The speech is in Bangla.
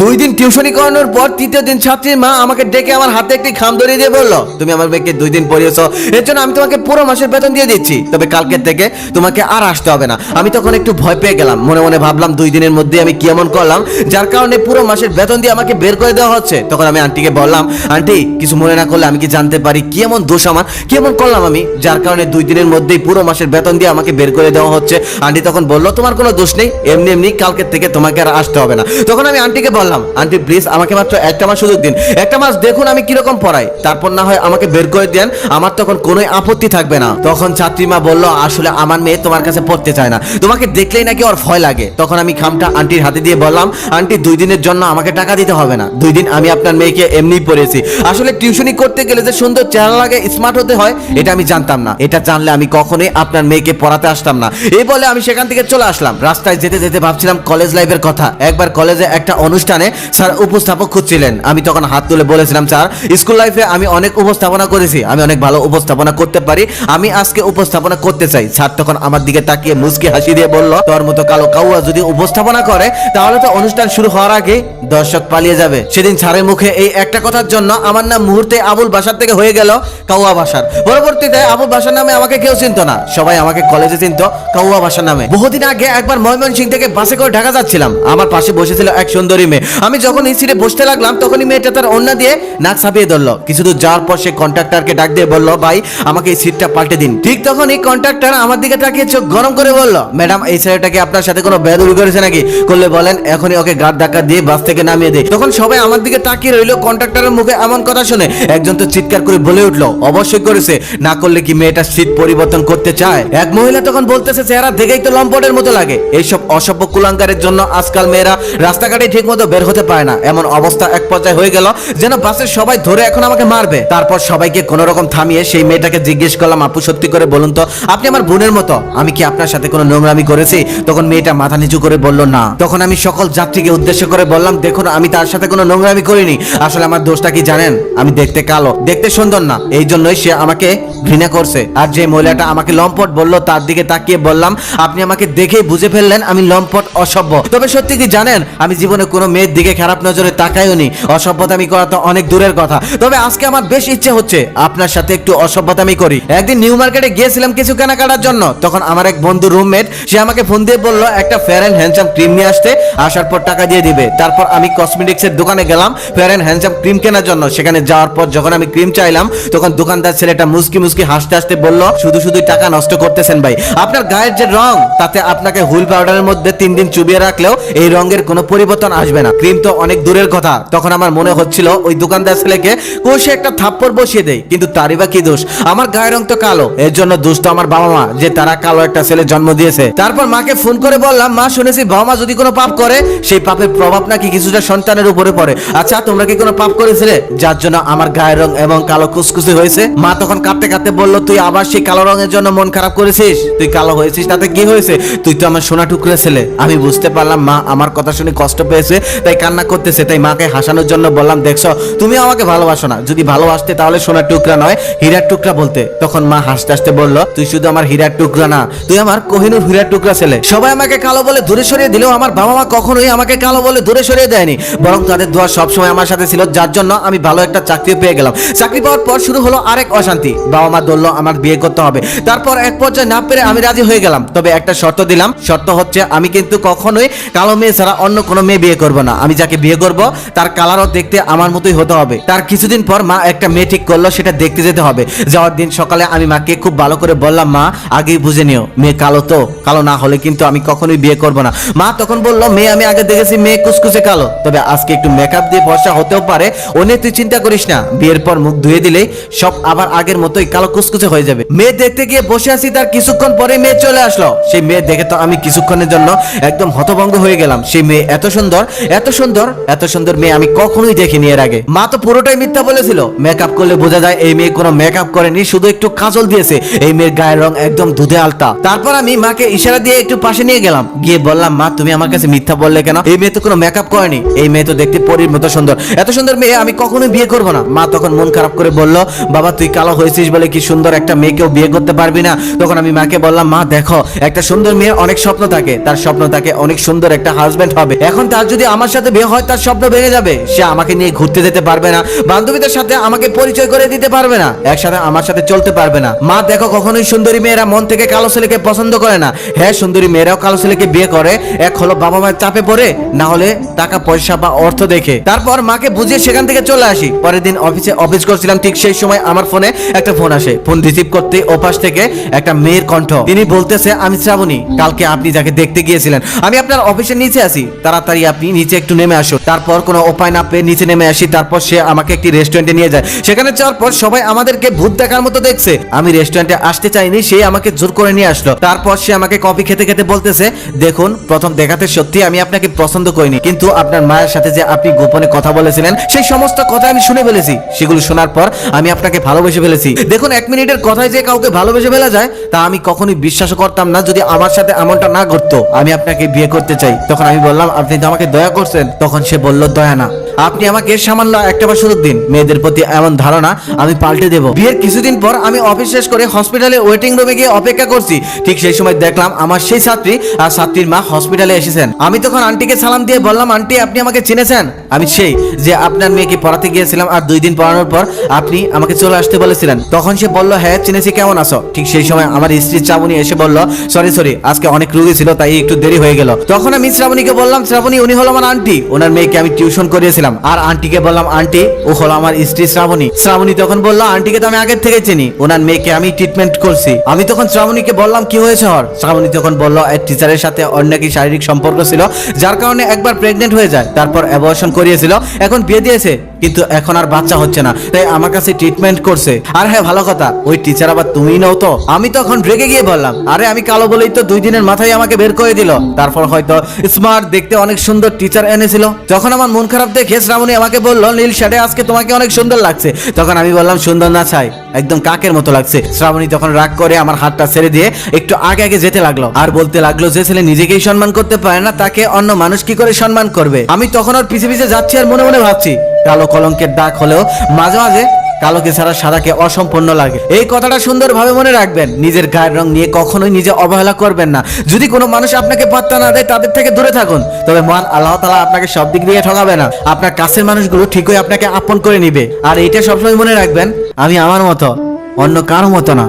দুই দিন টিউশনি করানোর পর তৃতীয় দিন ছাত্রীর মা আমাকে ডেকে আমার হাতে একটি খাম ধরিয়ে দিয়ে বলল, তুমি আমার মেয়েকে দুই দিন পড়িয়েছো, এর জন্য আমি তোমাকে পুরো মাসের বেতন দিয়ে দিচ্ছি। তবে কালকের থেকে তোমাকে আর আসতে হবে না। আমি তখন একটু ভয় পেয়ে গেলাম। মনে মনে ভাবলাম দুই দিনের মধ্যে আমি কি এমন করলাম, যার কারণে পুরো মাসের বেতন দিয়ে আমাকে বের করে দেওয়া হচ্ছে। তখন আমি আন্টিকে বললাম, আন্টি, কিছু মনে না করলে আমি কি জানতে পারি কি এমন দোষ আমার? কি এমন করলাম আমি? যার কারণে দুই দিনের মধ্যেই পুরো মাসের বেতন দিয়ে আমাকে বের করে দেওয়া হচ্ছে। আন্টি তখন বলল, তোমার কোনো দোষ নেই। এমনি এমনি কালকের থেকে তোমাকে আর আসতে হবে না। তখন আমি আন্টিকে বললাম আন্টি প্লিজ আমাকে মাত্র একটা মাস সুযোগ দিন। একটা মাস দেখুন আমি কীরকম পড়াই। তারপর না হয় আমাকে বের করে দেন, আমার তখন কোনো আপত্তি থাকবে না। তখন ছাত্রীমা বলল, আসলে আমার মেয়ে তোমার কাছে পড়তে চায় না। তোমাকে দেখলেই নাকি ওর ভয় লাগে। তখন আমি খামটা আন্টির হাতে দিয়ে বললাম, আন্টি, দুই দিনের জন্য আমাকে টাকা দিতে হবে না। দুই দিন আমি আপনার মেয়েকে এমনিই পড়েছি আসলে টিউশনি করতে গেলে যে সুন্দর চেহারা লাগে স্মার্ট হতে হয়, এটা আমি জানতাম না। এটা জানলে আমি কখনোই আপনার মেয়েকে পড়াতে আসতাম না। এই বলে আমি সেখান থেকে চলে আসলাম। রাস্তায় যেতে যেতে ভাবছিলাম, কলেজ লাইফের কথা। একবার কলেজে একটা অনুষ্ঠানে স্যার উপস্থাপক খুঁজছিলেন। আমি তখন হাত তুলে বলেছিলাম, স্যার, স্কুল লাইফে আমি অনেক উপস্থাপনা করেছি। আমি অনেক ভালো উপস্থাপনা করতে পারি। আমি আজকে উপস্থাপনা করতে চাই। স্যার তখন আমার দিকে তাকিয়ে মুচকি হাসি দিয়ে বলল, তোর মতো কালো কাউয়া যদি উপস্থাপনা করে, তাহলে তো অনুষ্ঠান শুরু হওয়ার আগে দর্শক পালিয়ে যাবে। সেদিন স্যারের মুখে এই একটা কথার জন্য আমার নাম মুহূর্তে আবুল বাসার থেকে হয়ে গেল কাউয়া বাসার। পরবর্তীতে আবুল বাসার নামে আমাকে কেউ চিনতো না। সবাই আমাকে কলেজে চিনতো কাউয়া বাসার নামে। বহুদিন আগে একবার ময়মনসিং থেকে বাসে করে ঢাকা যাচ্ছিলাম। আমার পাশে বসেছিল এক সুন্দরী মেয়ে। আমি যখন এই সিটে বসতে লাগলাম, তখনই মেয়েটা তার অন্য দিয়ে নাক ছাপিয়ে ধরলো। কিছু দূর যাওয়ার পর সে কন্ট্রাক্টরকে ডাক দিয়ে বলল, ভাই, আমাকে এই সিটটা পাল্টে দিন। ঠিক তখন এই কন্ট্রাক্টর আমার দিকে তাকিয়ে চোখ গরম করে বলল, ম্যাডাম, এই ছেলেটাকে আপনার সাথে কোনো বেদুরি করেছে নাকি? করলে বলেন, এখনই ওকে গাড় ধাক্কা দিয়ে বাস থেকে নামিয়ে দেয় তখন সবাই আমার দিকে তাকিয়ে রইল কন্ট্রাক্টরের মুখে এমন কথা শুনে। একজন তো চিৎকার করে বলে উঠল, অবশ্যই করেছে। না করলে কি মেয়েটা সিট পরিবর্তন করতে চায়? এক মহিলা তখন বলতেছে, চেহারা দেখেই তো লম্পটের মতো লাগে। এইসব অসভ্য কুলাঙ্কারের জন্য আজকাল মেয়েরা রাস্তাঘাটে ঠিক মতো বের হতে পারে না। এমন অবস্থা এক পর্যায়ে হয়ে গেল যেন বাসের সবাই ধরে এখন আমাকে মারবে। তারপর সবাইকে কোন রকম থামিয়ে সেই মেয়েটাকে জিজ্ঞেস করলাম, আপু, সত্যি করে বলুন তো, আপনি আমার বোনের মতো? আমি কি আপনার সাথে কোনো নোংরামি করেছি? তখন মেয়েটা মাথা নিচু করে বলল, না। তখন আমি সকল যাত্রীকে উদ্দেশ্য করে বললাম, দেখুন, আমি তার সাথে কোনো নোংরামি করিনি। আসলে আমার দোষটা কি জানেন? আমি দেখতে কালো, দেখতে সুন্দর না। এই জন্যই সে আমাকে ঘৃণা করছে। আর যে মহিলাটা আমাকে লম্পট বলল, তার দিকে তাকিয়ে বললাম, আপনি আমাকে দেখেই বুঝে ফেললেন, আমি লম্পট অসভ্য। তবে সত্যি কি জানেন, আমি জীবনে কোনো মেয়ের দিকে খারাপ নজরে তাকাইওনি অসভ্যতামি করা তো অনেক দূরের কথা। তবে আজকে আমার বেশ ইচ্ছে হচ্ছে আপনার সাথে একটু অসভ্যতামি করি। একদিন নিউ মার্কেটে গিয়েছিলাম কিছু কেনাকাটার জন্য। তখন আমার এক বন্ধু রুমমেট, সে আমাকে ফোন দিয়ে বলল, একটা ফেয়ার অ্যান্ড হ্যান্ডসাম ক্রিম নিয়ে আসতে। আসার পর টাকা দিয়ে দিবে। তারপর আমি কসমেটিক্স এর দোকানে গেলাম ফেয়ার অ্যান্ড হ্যান্ডসাম ক্রিম কেনার জন্য। সেখানে যাওয়ার পর যখন আমি ক্রিম চাইলাম, তখন দোকানদার ছেলেটা মুসকি মুসকি হাসতে হাসতে বলল, শুধু শুধু টাকা নষ্ট করতেছেন ভাই। আপনার গায়ের যে রং, তাতে আপনাকে হুইল পাউডারের মধ্যে তিন দিন চুবিয়ে রাখলেও এই রঙের কোনো পরিবর্তন আসবে না। ক্রিম তো অনেক দূরের কথা। তখন আমার মনে হচ্ছিল, ওই দোকানদার ছেলেকে কষে একটা থাপ্পড় বসিয়ে দেয় কিন্তু তারই বা কি দোষ? আমার গায়ের রং তো কালো, এর জন্য দোষ তো আমার বাবা মা, যে তারা কালো একটা ছেলে জন্ম দিয়েছে। তারপর মাকে ফোন করে বললাম, মা, শুনেছি বাবা মা যদি কোনো পাপ করে, সেই পাপের প্রভাব নাকি কিছুটা সন্তানের উপরে পড়ে। আচ্ছা তোমরা কি কোনো পাপ করেছিলে? যার জন্য আমার গায়ের রং এবং কালো কুসকুসি হয়েছে? মা তখন কাঁদতে কাঁদতে বলল, তুই আবার সেই কালো রঙের জন্য মন খারাপ করেছিস? তুই কালো হয়েছিস, তাতে কি হয়েছে? তুই তো আমার সোনা টুকরা ছেলে। আমি বুঝতে পারলাম, মা আমার কথা শুনে কষ্ট পেয়েছে তাই কান্না করতেছে, তাই মাকে হাসানোর জন্য বললাম, দেখছ, তুমি আমাকে ভালোবাসো না। যদি ভালোবাসতে, তাহলে সোনার টুকরা নয়, হীরার টুকরা বলতে। তখন মা হাসতে হাসতে বলল, তুই শুধু আমার হীরার টুকরা না, তুই আমার কোহিনুর হীরার টুকরা ছেলে। সবাই আমাকে কালো বলে দূরে সরিয়ে দিলেও আমার বাবা মা কখনোই আমাকে কালো বলে দূরে সরিয়ে দেয়নি। বরং তাদের দোয়া সবসময় আমার সাথে ছিল, যার জন্য আমি ভালো একটা চাকরি পেয়ে গেলাম। চাকরি পাওয়ার পর শুরু হলো আরেক অশান্তি। বাবা মা বলল, আমার বিয়ে করতে হবে। তারপর এক পর্যায়ে না পেরে আমি রাজি হয়ে গেলাম। তবে একটা শর্ত দিলাম, শর্ত হচ্ছে আমি কিন্তু কখনোই কালো মেয়ে ছাড়া অন্য কোনো মেয়ে বিয়ে করব না। আমি যাকে বিয়ে করব, তার কালারও দেখতে আমার মতোই হতে হবে। তার কিছুদিন পর মা একটা মেয়ে ঠিক করল, সেটা দেখতে যেতে হবে। যাওয়ার দিন সকালে আমি মাকে খুব ভালো করে বললাম, মা, আগেই বুঝে নিও, মেয়ে কালো তো, কালো না হলে কিন্তু আমি কখনোই বিয়ে করব না। মা তখন বলল, মেয়ে, আমি আগে দেখেছি মেয়ে কুসকুসে কালো, তবে আজকে একটু মেকআপ দিয়ে ফর্সা হতেও পারে। নিয়ে তুই চিন্তা করিস না। বিয়ের পর মুখ ধুয়ে দিলেই সব আবার আগের মতোই কালো কুসকুসে হয়ে যাবে। মেয়ে দেখতে গিয়ে বসে আছি, তার কিছুক্ষণ পরে মেয়ে চলে আসলো। সেই মেয়ে দেখে তো আমি কিছুক্ষণের জন্য একদম হতভঙ্গ হয়ে গেলাম। সেই মেয়ে এত সুন্দর এত সুন্দর এত সুন্দর মেয়ে আমি কখনোই দেখিনি এর আগে। মা তো পুরোটাই মিথ্যা বলেছিল। মেকআপ করলে বোঝা যায় এই মেয়ে কোনো মেকআপ করেনি, শুধু একটু কাজল দিয়েছে। এই মেয়ের গায়ের রং একদম দুধে আলতা। তারপর আমি মাকে ইশারা দিয়ে একটু পাশে নিয়ে গেলাম। গিয়ে বললাম, মা, তুমি আমার কাছে মিথ্যা বললে কেন? এই মেয়ে তো কোনো মেকআপ করেনি। এই মেয়ে তো দেখতে পরীর মতো সুন্দর। এত সুন্দর মেয়ে আমি কখনোই বিয়ে করব না। মা তখন মন খারাপ করে বলল, বাবা, তুই কালো হয়েছিস বলে কি সুন্দর একটা মেয়েকেও বিয়ে করতে পারবি না? তখন আমি মাকে বললাম, মা, দেখো, একটা সুন্দর মেয়ের অনেক স্বপ্ন থাকে। তার স্বপ্ন থাকে অনেক সুন্দর একটা হাজবেন্ড হবে। এখন তার যদি আমার আমার সাথে বিয়ে হয়, তার স্বপ্ন ভেঙে যাবে। সে আমাকে নিয়ে ঘুরতে যেতে পারবে না, বান্ধবীদের সাথে আমাকে পরিচয় করে দিতে পারবে না, একসাথে আমার সাথে চলতে পারবে না। মা, দেখো, কখনোই সুন্দরী মেয়েরা মন থেকে কালো ছেলেকে পছন্দ করে না। হ্যাঁ সুন্দরী মেয়েরাও কালো ছেলেকে বিয়ে করে, এক হলো বাবা মায়ের চাপে পড়ে, না হলে টাকা, পয়সা বা অর্থ দেখে। তারপর মাকে বুঝিয়ে সেখান থেকে চলে আসি। পরের দিন অফিসে অফিস করছিলাম, ঠিক সেই সময় আমার ফোনে একটা ফোন আসে। ফোন রিসিভ করতে ওপাশ থেকে একটা মেয়ের কণ্ঠ। তিনি বলতেছে, আমি শ্রাবণী, কালকে আপনি যাকে দেখতে গিয়েছিলেন, আমি আপনার অফিসের নিচে আছি। তাড়াতাড়ি আপনি নিচে একটু নেমে আসো। তারপর কোনো উপায় না পেয়ে নিচে নেমে আসি, তারপর সে আমাকে একটি রেস্টুরেন্টে নিয়ে যায়। সেখানে যাওয়ার পর সবাই আমাদেরকে ভূত দেখার মতো দেখছে। আমি রেস্টুরেন্টে আসতে চাইনি, সে আমাকে জোর করে নিয়ে আসলো। তারপর সে আমাকে কফি খেতে খেতে বলতেছে, দেখুন, প্রথম দেখাতে সত্যি আমি আপনাকে পছন্দ করিনি, কিন্তু আপনার মায়ের সাথে যে আপনি গোপনে কথা বলেছিলেন, সেই সমস্ত কথা আমি শুনে ফেলেছি। সেগুলো শোনার পর আমি আপনাকে ভালোবেসে ফেলেছি। দেখুন, এক মিনিটের কথায় যে কাউকে ভালোবেসে ফেলা যায়, তা আমি কখনোই বিশ্বাস করতাম না যদি আমার সাথে এমনটা না ঘটতো। আমি আপনাকে বিয়ে করতে চাই। তখন আমি বললাম, আপনি তো আমাকে দয়া করছেন। তখন সে বলল দয়া না। আপনি আমাকে সামান্য একটা বার সুযোগ দিন। মেয়েদের প্রতি এমন ধারণা আমি পাল্টে দেব। বিয়ের কিছুদিন পর আমি অফিস শেষ করে হসপিটালে ওয়েটিং রুমে গিয়ে অপেক্ষা করছি। ঠিক সেই সময় দেখলাম আমার সেই ছাত্রী আর ছাত্রীর মা হসপিটালে এসেছেন। আমি তখন আন্টিকে সালাম দিয়ে বললাম, আন্টি, আপনি আমাকে চিনেছেন? আমি সেই যে আপনার মেয়েকে পড়াতে গিয়েছিলাম আর দুই দিন পড়ানোর পর আপনি আমাকে চলে আসতে বলেছিলেন। তখন সে বলল হ্যাঁ চিনেছি, কেমন আছো? ঠিক সেই সময় আমার স্ত্রী শ্রাবণী এসে বলল সরি সরি আজকে অনেক রুগী ছিল, তাই একটু দেরি হয়ে গেল। তখন আমি শ্রাবণীকে বললাম, শ্রাবণী, উনি হলো আমার আন্টি। ওনার মেয়েকে আমি টিউশন করিয়েছিলাম আর আন্টিকে বললাম, আন্টি, ও হলো আমার স্ত্রী শ্রাবণী। শ্রাবণী তখন বলল, আন্টিকে তো আমি আগের থেকে চিনি। ওনার মেয়েকে আমি ট্রিটমেন্ট করছি। আমি তখন শ্রাবণীকে বললাম, কি হয়েছে হর? শ্রাবণী তখন বলল এক টিচারের সাথে অন্য কি শারীরিক সম্পর্ক ছিল, যার কারণে একবার প্রেগনেন্ট হয়ে যায়। তারপর অ্যাবর্শন করিয়েছিল, এখন বিয়ে দিয়েছে। কিন্তু এখন আর বাচ্চা হচ্ছে না, তাই আমার কাছে ট্রিটমেন্ট করছে। আর হ্যাঁ ভালো কথা, ওই টিচার আবার তুমি নও তো। আমি তখন রেগে গিয়ে বললাম, আরে, আমি কালো বলেই তো দুই দিনের মাথায় আমাকে বের করে দিল। তারপর হয়তো স্মার্ট দেখতে অনেক সুন্দর টিচার এনেছিল। যখন আমার মন খারাপ দেখে শ্রাবণী আমাকে বলল, নীল শার্টে আজকে তোমাকে অনেক সুন্দর লাগছে। তখন আমি বললাম, সুন্দর না ছাই, একদম কাকের মতো লাগছে। শ্রাবণী তখন রাগ করে আমার হাতটা ছেড়ে দিয়ে একটু আগে আগে যেতে লাগল। আর বলতে লাগল যে ছেলে নিজেকেই সম্মান করতে পারে না, তাকে অন্য মানুষ কি করে সম্মান করবে? আমি তখন ওর পিছে পিছে যাচ্ছি আর মনে মনে ভাবছি, কালো কলঙ্কের ডাক হলেও মাঝে মাঝে কালোকে ছাড়া সাদাকে অসম্পূর্ণ লাগে। এই কথাটা সুন্দরভাবে মনে রাখবেন। নিজের গায়ের রং নিয়ে কখনোই নিজে অবহেলা করবেন না। যদি কোনো মানুষ আপনাকে পাত্তা না দেয়, তাদের থেকে দূরে থাকুন। তবে মহান আল্লাহ তালা আপনাকে সব দিক দিয়ে ঠকাবে না। আপনার কাছের মানুষগুলো ঠিকই আপনাকে আপন করে নিবে। আর এটা সবসময় মনে রাখবেন, আমি আমার মতো, অন্য কারও মতো না।